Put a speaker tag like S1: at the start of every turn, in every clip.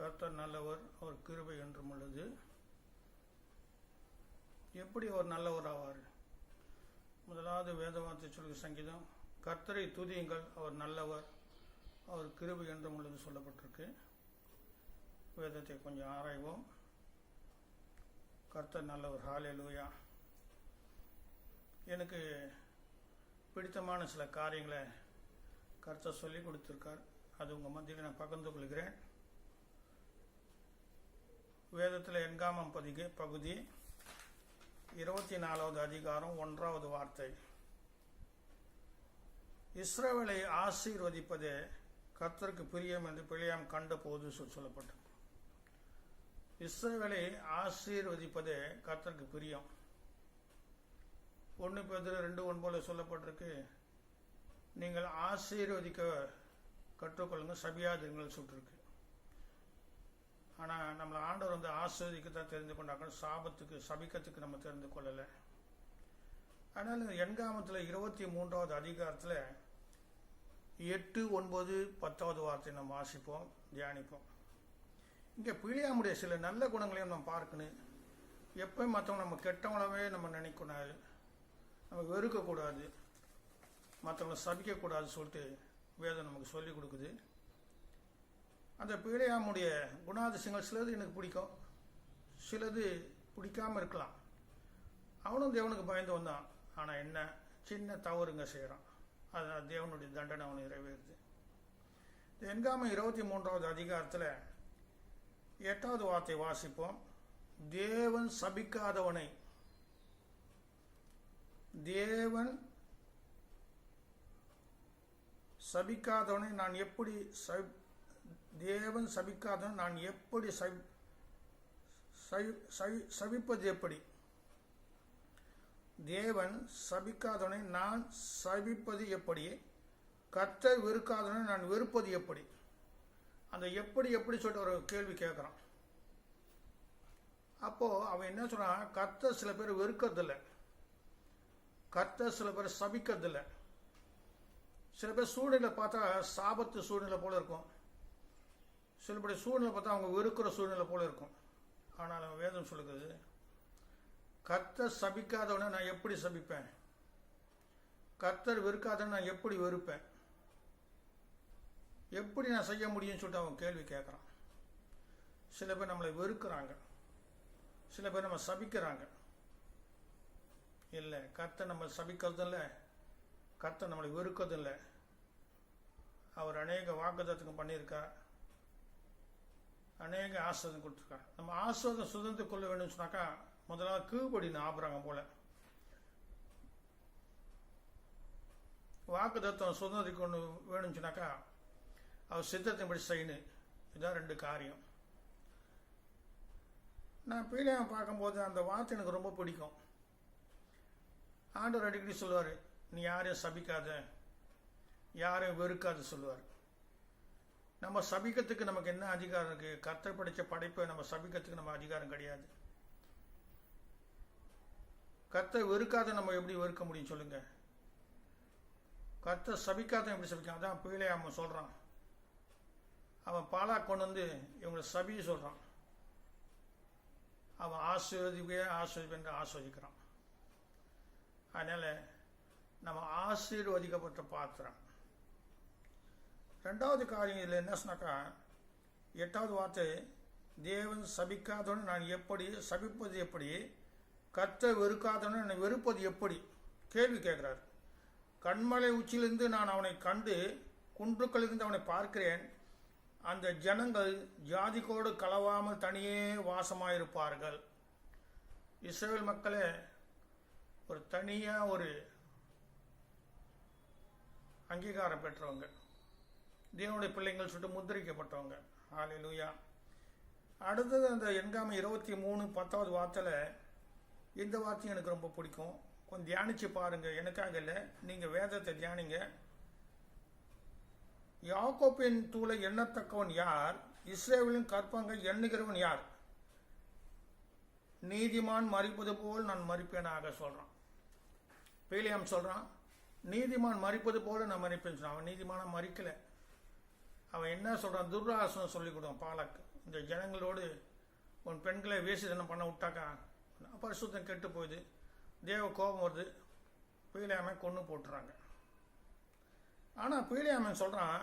S1: கர்த்தர் நல்லவர் அவர் கிருபை என்றும் உள்ளது. எப்படி அவர் நல்லவர் ஆவார்? முதலாவது வேதவார்த்தை சொல்கிற சங்கீதம் கர்த்தரை துதியுங்கள் அவர் நல்லவர் அவர் கிருபை என்றும் உள்ளது சொல்லப்பட்டிருக்கு. வேதத்தை கொஞ்சம் ஆராய்வோம். கர்த்தர் நல்லவர் ஹாலே லூயா எனக்கு பிடித்தமான சில காரியங்களை கர்த்தர் சொல்லி கொடுத்துருக்கார். அது உங்கள் மத்தியில் நான் பகிர்ந்து கொள்கிறேன். வேதத்தில் எண்காமம் பதிகை பகுதி இருபத்தி நாலாவது அதிகாரம் ஒன்றாவது வார்த்தை. இஸ்ரவேலை ஆசீர்வதிப்பதே கத்தருக்கு பிரியம் என்று பிழையாம் கண்ட போது சொல்லப்பட்டது. இஸ்ரவேலை ஆசீர்வதிப்பதே கர்த்தருக்கு பிரியம். ஒன்று பேர் ரெண்டு ஒன்பதுல சொல்லப்பட்டிருக்கு நீங்கள் ஆசீர்வதிக்க கற்றுக்கொள்ளுங்க சபியாதிங்கள் சுட்டிருக்கு ஆனால் நம்மளை ஆண்டவர் வந்து ஆசிரியக்கு தான் தெரிந்து கொண்டாக்கணும் சாபத்துக்கு சபிக்கத்துக்கு நம்ம தெரிந்து கொள்ளலை ஆனால் இந்த எண்காமத்தில் இருபத்தி மூன்றாவது அதிகாரத்தில் எட்டு ஒன்பது பத்தாவது வார்த்தை நம்ம வாசிப்போம் தியானிப்போம். இங்கே பிழியாமுடைய சில நல்ல குணங்களையும் நம்ம பார்க்கணும். எப்பயும் மற்றவங்க நம்ம கெட்டவனவே நம்ம நினைக்கூடாது நம்ம வெறுக்கக்கூடாது. மற்றவங்களை சபிக்கக்கூடாதுன்னு சொல்லிட்டு வேதம் நமக்கு சொல்லிக் கொடுக்குது. அந்த பீழையாமுடைய குணாதிசயங்கள் சிலது எனக்கு பிடிக்கும். சிலது பிடிக்காமல் இருக்கலாம். அவனும் தேவனுக்கு பயந்து வந்தான் ஆனால் என்ன? சின்ன தவறுங்க செய்கிறான் அதனால் தேவனுடைய தண்டனை அவனை நிறைவேறுது. எண்காம இருபத்தி மூன்றாவது அதிகாரத்தில் எட்டாவது வார்த்தை வாசிப்போம். தேவன் சபிக்காதவனை. தேவன் சபிக்காதவனை நான் எப்படி சபி தேவன் சபிக்காத நான் எப்படி சபி சவி- சவி- சபிப்பது எப்படி? தேவன் சபிக்காதவனை நான் சபிப்பது எப்படி? கர்த்தர் வெறுக்காதவனை நான் வெறுப்பது எப்படி? அந்த எப்படி எப்படி சொல்லிட்டு ஒரு கேள்வி கேட்குறான். அப்போ அவன் என்ன சொல்றான்? கர்த்தர் சில பேர் வெறுக்கிறதில்ல. கர்த்தர் சில பேர் சபிக்கிறதில்ல. சில பேர் சூழ்நிலை பார்த்தா சாபத்து சூழ்நிலை போல இருக்கும். சில பேர் சூழ்நிலை பார்த்தா அவங்க வெறுக்கிற சூழ்நிலை போல இருக்கும். ஆனால் அவன் வேதம் சொல்லுகிறது கத்தை சபிக்காதவனை நான் எப்படி சபிப்பேன்? கத்தர் வெறுக்காதவனை நான் எப்படி வெறுப்பேன்? எப்படி நான் செய்ய முடியும்னு சொல்லிட்டு அவன் கேள்வி கேட்குறான். சில பேர் நம்மளை வெறுக்கிறாங்க. சில பேர் நம்ம சபிக்கிறாங்க. இல்லை கத்தை நம்ம சபிக்கிறதும் இல்லை கத்தை நம்மளை வெறுக்கிறதும் இல்லை அவர் அநேக வாக்குதத்துக்கும் பண்ணியிருக்கார். அநேக ஆசிரியம் கொடுத்துருக்காரு நம்ம ஆசிரியம் சுதந்திர கொள்ள வேண்டும் சொன்னாக்கா முதலாவது கீழ்படினு ஆபரகம் போல. வாக்கு தத்துவம் சுதந்திரம் கொண்டு வேணும்னு சொன்னாக்கா அவர் சித்தத்தின்படி செய்யணும் இதுதான் ரெண்டு காரியம். நான் பீலியம் பார்க்கும்போது அந்த வார்த்தை எனக்கு ரொம்ப பிடிக்கும். ஆண்டவர் அடிக்கடி சொல்லுவார் நீ யாரையும் சபிக்காத யாரையும் வெறுக்காத சொல்லுவார். நம்ம சபிக்கிறதுக்கு நமக்கு என்ன அதிகாரம் இருக்கு? கர்த்தர் படித்த படைப்பை நம்ம சபிக்கிறதுக்கு நம்ம அதிகாரம் கிடையாது. கர்த்தர் வெறுக்காத நம்ம எப்படி வெறுக்க முடியும் சொல்லுங்க. கர்த்தர் சபிக்காத எப்படி சபிக்கும் அதான் பீழே அவன் சொல்றான். அவன் பாலா கொண்டு வந்து இவங்களை சபிய சொல்றான். அவன் ஆசீர்வதிப்பே ஆசீர்வதிப்பேன் ஆஸ்வதிக்கிறான் அதனால நம்ம ஆசீர்வதிக்கப்பட்ட பாத்திரம். ரெண்டாவது காரியம் இதில் என்ன சொன்னாக்கா எட்டாவது வார்த்தை தேவன் சபிக்காதவன் நான் எப்படி சபிப்பது எப்படி கத்த வெறுக்காதவன் என்னை வெறுப்பது எப்படி? கேள்வி கேட்குறார். கண்மலை உச்சியிலிருந்து நான் அவனை கண்டு குன்றுக்களிலிருந்து அவனை பார்க்கிறேன். அந்த ஜனங்கள் ஜாதிக்கோடு கலவாமல் தனியே வாசமாயிருப்பார்கள். இஸ்ரேல் மக்களே ஒரு தனியாக ஒரு அங்கீகாரம் பெற்றவங்க. தேவனுடைய பிள்ளைங்கள் சொல்லிட்டு முத்திரிக்கப்பட்டவங்க. ஹalleluya. அடுத்தது அந்த எண்காம இருபத்தி மூணு பத்தாவது வார்த்தையில் இந்த வார்த்தையும் எனக்கு ரொம்ப பிடிக்கும். கொஞ்சம் தியானிச்சு பாருங்க. எனக்காக இல்லை. நீங்கள் வேதத்தை தியானிங்க. யாக்கோப்பின் தூளை எண்ணத்தக்கவன் யார்? இஸ்ரேவிலின் கற்பங்க எண்ணுகிறவன் யார்? நீதிமான் மறிப்பது போல் நான் மறிப்பேனாக சொல்கிறான் பீலியாம் சொல்கிறான் நீதிமான் மறிப்பது போல நான் மறிப்பேன்னு சொன்னான். அவன் நீதிமான மறிக்கலை அவன் என்ன சொல்றான்? துர்ராசனம் சொல்லி கொடுத்தான் பாலக்கு இந்த ஜனங்களோடு உன் பெண்களை வேசிதனம் பண்ண விட்டாக்கா? பரிசுத்தம் கெட்டு போயிது. தேவ கோபம் வருது. பீலியாமன் கொன்று போட்டுறாங்க. ஆனால் பீலியாமன் சொல்கிறான்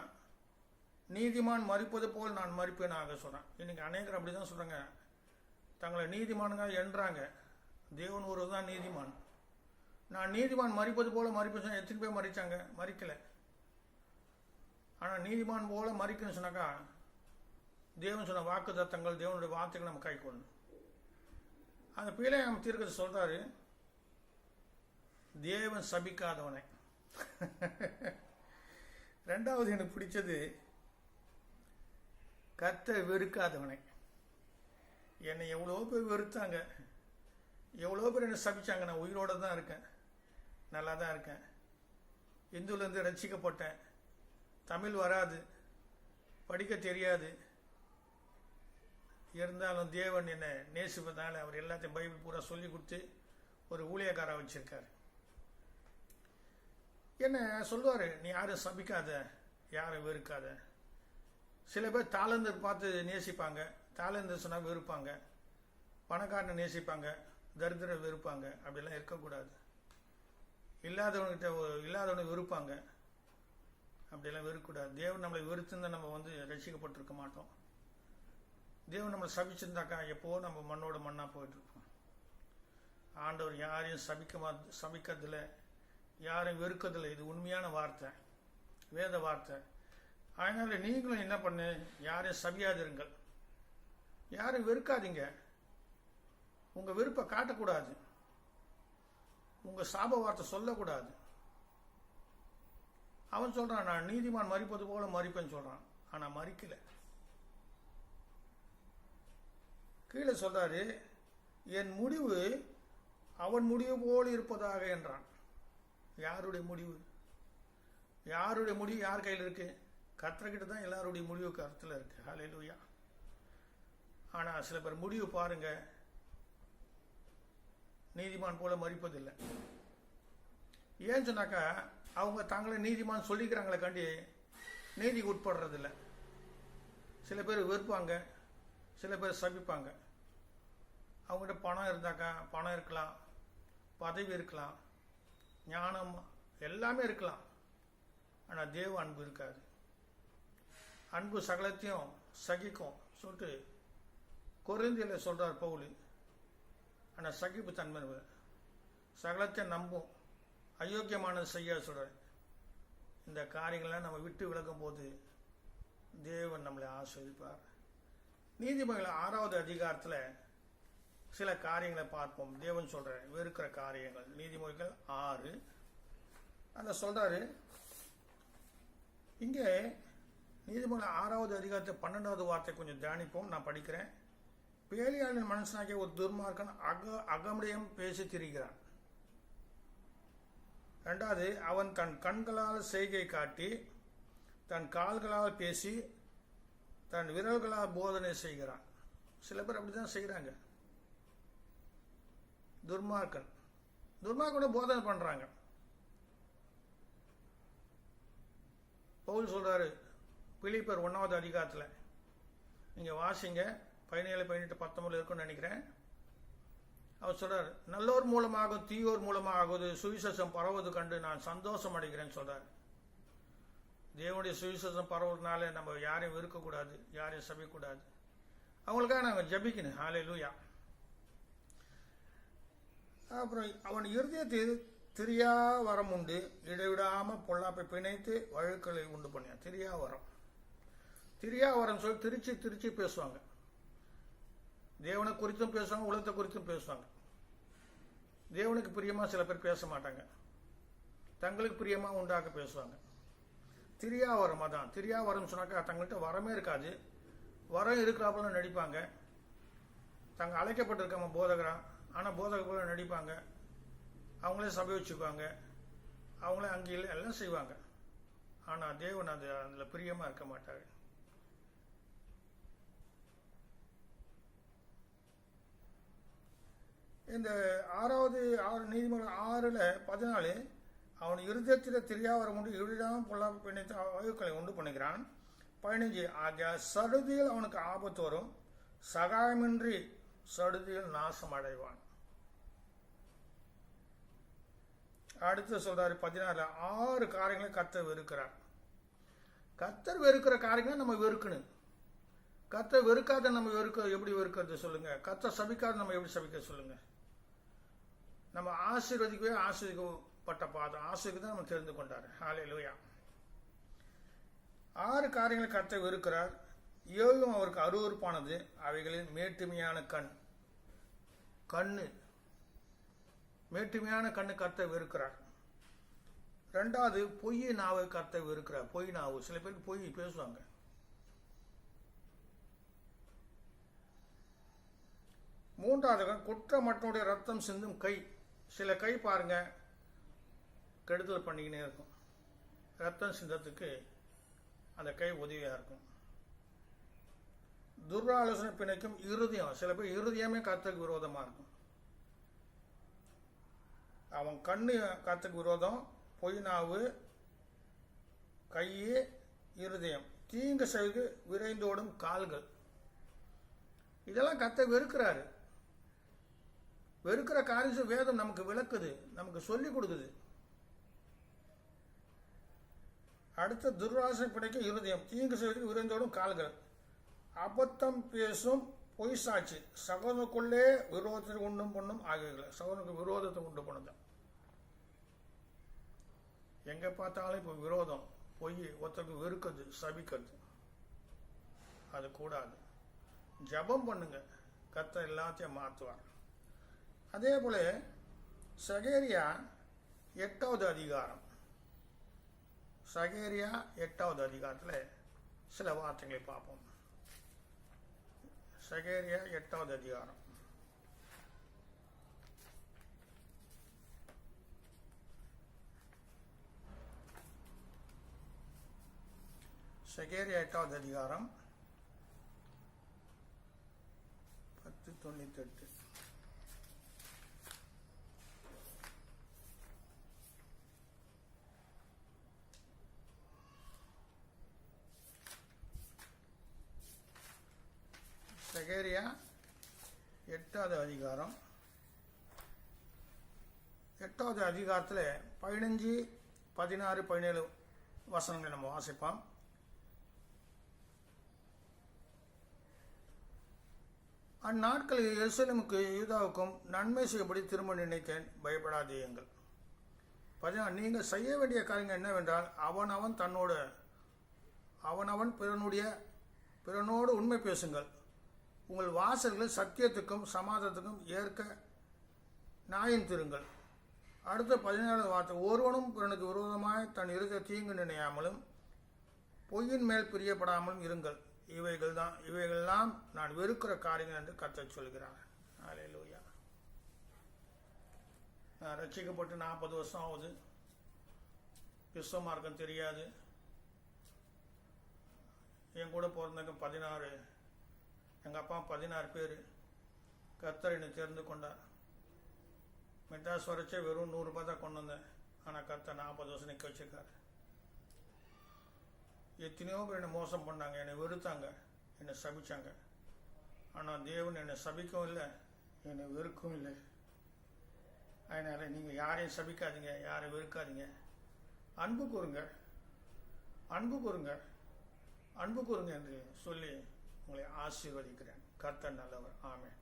S1: நீதிமான் மறிப்பது போல் நான் மறிப்பேன் ஆக சொல்கிறேன் இன்னைக்கு அநேகர் அப்படி தான் சொல்கிறாங்க தங்களை நீதிமானுங்க என்றாங்க. தேவன் ஒரு தான் நீதிமான். நான் நீதிமான் மறிப்பது போல் மறிப்பேன் எத்தனை பேர் மறிச்சாங்க? மறிக்கலை. ஆனால் நீதிமான் போல மறிக்கணும்னு சொன்னாக்கா தேவன் சொன்ன வாக்கு தத்தங்கள் தேவனுடைய வார்த்தைகள் நம்ம கை கொள்ளணும் அந்த நம்ம தீர்க்கத்தை சொல்றாரு தேவன் சபிக்காதவனை. ரெண்டாவது எனக்கு பிடிச்சது கத்தை வெறுக்காதவனை. என்னை எவ்வளோ பேர் வெறுத்தாங்க. எவ்வளோ பேர் என்னை சபிச்சாங்க. நான் உயிரோட தான் இருக்கேன். நல்லா தான் இருக்கேன். இந்துலேருந்து ரசிக்கப்பட்டேன் தமிழ் வராது. படிக்க தெரியாது. இருந்தாலும் தேவன் என்னை நேசிப்பதால் அவர் எல்லாத்தையும் பைபிள் பூரா சொல்லி கொடுத்து ஒரு ஊழியக்காரா வச்சிருக்கார். என்ன சொல்லுவார்? நீ யாரும் சபிக்காத யாரும் வெறுக்காத. சில பேர் தாளந்தர் பார்த்து நேசிப்பாங்க. தாளந்தர் சொன்னால் வெறுப்பாங்க. பணக்காரனை நேசிப்பாங்க. தரித்திர வெறுப்பாங்க. அப்படிலாம் இருக்கக்கூடாது. இல்லாதவன்கிட்ட இல்லாதவனுக்கு வெறுப்பாங்க. அப்படியெல்லாம் வெறுக்கக்கூடாது. தேவன் நம்மளை வெறுத்திருந்தா நம்ம வந்து ரசிக்கப்பட்டிருக்க மாட்டோம். தேவன் நம்மளை சபிச்சிருந்தாக்கா எப்போ நம்ம மண்ணோட மண்ணாக போயிட்டு இருப்போம் ஆண்டவர் யாரையும் சபிக்க மா சபிக்கிறதில்ல. யாரையும் வெறுக்கிறதில்ல. இது உண்மையான வார்த்தை. வேத வார்த்தை. அதனால நீங்களும் என்ன பண்ணு? யாரையும் சபியாதிருங்கள். யாரையும் வெறுக்காதீங்க. உங்க வெறுப்பை காட்டக்கூடாது. உங்க சாப வார்த்தை சொல்லக்கூடாது. அவன் சொல்றான் நான் நீதிமான் மறிப்பது போல மறிப்பேன்னு சொல்றான். ஆனா மறிக்கல. கீழே சொல்றாரு என் முடிவு அவன் முடிவு போல் இருப்பதாக என்றான். யாருடைய முடிவு? யாருடைய முடிவு யார் கையில் இருக்கு? கத்துறக்கிட்ட தான் எல்லாருடைய முடிவு கருத்தில் இருக்கு. ஹalleluya. ஆனால் சில பேர் முடிவு பாருங்க நீதிமான் போல மறிப்பதில்லை. ஏன்னு சொன்னாக்கா அவங்க தாங்களே நீதிமான் சொல்லிக்கிறாங்களே காண்டி நீதிக்கு உட்படுறதில்ல. சில பேர் வெறுப்பாங்க சில பேர் சபிப்பாங்க. அவங்ககிட்ட பணம் இருந்தாக்கா பணம் இருக்கலாம் பதவி இருக்கலாம் ஞானம் எல்லாமே இருக்கலாம். ஆனால் தேவ அன்பு இருக்காது. அன்பு சகலத்தையும் சகிக்கும் சொல்லிட்டு கொரிந்தியில் சொல்கிறார் பவுலி. ஆனால் சகிப்பு தன்மை சகலத்தை சகலத்தையும் நம்பும். அயோக்கியமானது செய்ய சொல்றார் இந்த காரியங்கள்லாம் நம்ம விட்டு விளக்கும் போது தேவன் நம்மளை ஆஸ்வதிப்பார். நீதிமன்றம் ஆறாவது அதிகாரத்தில் சில காரியங்களை பார்ப்போம். தேவன் சொல்ற வெறுக்கிற காரியங்கள். நீதிமொழிகள் ஆறு. அதில் சொல்றாரு இங்கே நீதிமன்ற ஆறாவது அதிகாரத்தை பன்னெண்டாவது வார்த்தை கொஞ்சம் தியானிப்போம். நான் படிக்கிறேன். பேலியாளின் மனுஷனாகிய ஒரு துர்மார்க்கன் அக அகமுடையம் பேசி திரிகிறான் ரெண்டாவது அவன் தன் கண்களால் செய்கை காட்டி தன் கால்களால் பேசி தன் விரல்களால் போதனை செய்கிறான். சில பேர் அப்படிதான் செய்கிறாங்க. துர்மார்க்கன். துர்மார்க்கனோட போதனை பண்றாங்க. பவுல் சொல்றாரு பிலிப்பர் ஒன்றாவது அதிகாரத்தில் நீங்க வாசிங்க பதினேழு பதினெட்டு பத்தொன்பதுல இருக்கும்னு நினைக்கிறேன். அவர் சொல்றார் நல்லோர் மூலமாக தீயோர் மூலமாகுவது சுவிசேஷம் பரவது கண்டு நான் சந்தோஷம் அடைகிறேன்னு சொல்றார். தேவனுடைய சுவிசேஷம் பரவுறதுனால நம்ம யாரையும் இருக்கக்கூடாது யாரையும் சபிக்கக்கூடாது. அவங்களுக்காக நாங்கள் ஜபிக்கணும். ஹாலே லூயா அப்புறம் அவன் இருதயத்தில் திரியா வரம் உண்டு. இடைவிடாம பொல்லாப்பை பிணைத்து வழுக்களை உண்டு பண்ணியான் திரியா வரம் திரியா வரம் சொல்லி திருச்சி திருச்சி பேசுவாங்க. தேவனை குறித்தும் பேசுவாங்க உலகத்தை குறித்தும் பேசுவாங்க. தேவனுக்கு பிரியமா சில பேர் பேச மாட்டாங்க. தங்களுக்கு பிரியமா உண்டாக்க பேசுவாங்க. திரியாவரம் அதான். திரியாவரம் சொன்னாக்கா தங்கள்கிட்ட வரமே இருக்காது. வரம் இருக்கிறாப்புல நடிப்பாங்க. தங்க அழைக்கப்பட்டிருக்காம போதகரா ஆனால் போதக போல நடிப்பாங்க. அவங்களே சபை வச்சுக்குவாங்க. அவங்களே அங்கே இல்லை எல்லாம் செய்வாங்க. ஆனால் தேவன் அது அதில் பிரியமாக இருக்க மாட்டார். இந்த ஆறாவது ஆறு நீதிமன்றம் ஆறில் பதினாலு அவன் இருதயத்தில் தெரியாவரம் உண்டு இருடாமல் பொல்லாப்பு பிணைத்து ஆயுக்களை உண்டு பண்ணுகிறான் பதினஞ்சு ஆகிய சடுதியில் அவனுக்கு ஆபத்து வரும். சகாயமின்றி சடுதியில் நாசம் அடைவான். அடுத்து சொல்றாரு பதினாறு ஆறு காரியங்களை கத்தர் வெறுக்கிறார். கத்தர் வெறுக்கிற காரியங்களை நம்ம வெறுக்கணும். கத்தை வெறுக்காத நம்ம வெறுக்க எப்படி வெறுக்கிறது சொல்லுங்க. கத்தை சபிக்காத நம்ம எப்படி சபிக்க சொல்லுங்க. நம்ம ஆசீர்வதிக்கவே ஆசீர்வதிக்கப்பட்ட பாதம். ஆசீர்வதி தான் நம்ம தெரிந்து கொண்டாரு. ஹalleluya. ஆறு காரியங்களை கத்தை வெறுக்கிறார். ஏழும் அவருக்கு அருவருப்பானது. அவைகளின் மேட்டுமையான கண். கண்ணு. மேட்டுமையான கண்ணு கத்தை வெறுக்கிறார். ரெண்டாவது பொய் நாவை கத்தை வெறுக்கிறார். பொய் நாவு. சில பேருக்கு பொய் பேசுவாங்க. மூன்றாவது குற்றமற்றனுடைய ரத்தம் சிந்தும் கை. சில கை பாருங்க. கெடுதல் பண்ணிக்கினே இருக்கும். ரத்தம் சிந்தத்துக்கு அந்த கை உதவியாக இருக்கும். துர்வாலோசனை பிணைக்கும் இருதயம் சில பேர் இருதயமே கத்துக்கு விரோதமாக இருக்கும். அவன் கண்ணு கத்துக்கு விரோதம் பொய் நாவு கை இருதயம் தீங்கு செய்து விரைந்தோடும் கால்கள். இதெல்லாம் கத்த வெறுக்கிறாரு. வெறுக்கிற காரியம் வேதம் நமக்கு விளக்குது நமக்கு சொல்லி கொடுக்குது. அடுத்த துர்வாசனை பிடிக்க இருதயம். தீங்கு செய்வதற்கு விரைந்தோடும் கால்கள். அபத்தம் பேசும் பொய் சாட்சி. சகோதரனுக்குள்ளே விரோதத்தை உண்டும் பண்ணும் ஆகியவர்கள் சகோதரனுக்கு விரோதத்தை உண்டு பண்ணுதான் எங்க பார்த்தாலும் இப்போ விரோதம் பொய் ஒருத்தருக்கு வெறுக்கிறது சபிக்கிறது அது கூடாது. ஜபம் பண்ணுங்க. கத்த எல்லாத்தையும் மாற்றுவார் அதே போல சகேரியா எட்டாவது அதிகாரம். சகேரியா எட்டாவது அதிகாரத்தில் சில வார்த்தைகளை பார்ப்போம். சகேரியா எட்டாவது அதிகாரம். சகேரியா எட்டாவது அதிகாரம். பத்து தொண்ணூத்தெட்டு. சகேரியா எட்டாவது அதிகாரம். எட்டாவது அதிகாரத்தில் பதினஞ்சு பதினாறு பதினேழு வசனங்களை நம்ம வாசிப்போம். அந்நாட்களில் எருசலேமுக்கு யூதாவுக்கும் நன்மை செய்யபடி திரும்ப நினைத்தேன் பயப்படாதீங்கள் பதினாறு நீங்கள் செய்ய வேண்டிய காரியங்கள் என்னவென்றால் அவனவன் தன்னோட அவனவன் பிறனுடைய பிறனோடு உண்மை பேசுங்கள். உங்கள் வாசல்களை சத்தியத்துக்கும் சமாதத்துக்கும் ஏற்க நியாயம் திருங்கள். அடுத்த பதினேழாவது வார்த்தை ஒருவனும் பிறனுக்கு விரோதமாய் தன் இருக்க தீங்கு நினையாமலும் பொய்யின் மேல் பிரியப்படாமலும் இருங்கள். இவைகள் தான் இவைகள்லாம் நான் வெறுக்கிற காரியங்கள் என்று கத்த சொல்கிறார். அலையலூயா நான் ரட்சிக்கப்பட்டு நாற்பது வருஷம் ஆகுது. கிறிஸ்தவ மார்க்கம் தெரியாது. என் கூட பிறந்தவங்க பதினாறு எங்கள் அப்பா பதினாறு பேர். கத்தர் என்னை தேர்ந்து கொண்டார். மெட்ராஸ் வரைச்சே வெறும் நூறுரூபா தான் கொண்டு வந்தேன். ஆனால் கர்த்தர் நாற்பது வருஷம் நிற்க வச்சிருக்காரு. எத்தனையோ பேர் என்னை மோசம் பண்ணாங்க என்னை வெறுத்தாங்க என்னை சபிச்சாங்க. ஆனால் தேவன் என்னை சபிக்கவும் இல்லை என்னை வெறுக்கவும் இல்லை. அதனால் நீங்கள் யாரையும் சபிக்காதீங்க யாரையும் வெறுக்காதீங்க. அன்பு கூறுங்க அன்பு கூறுங்க அன்பு கூறுங்க என்று சொல்லி உங்களை ஆசீர்வதிக்கிறேன். கர்த்தர் நல்லவர். ஆமேன்.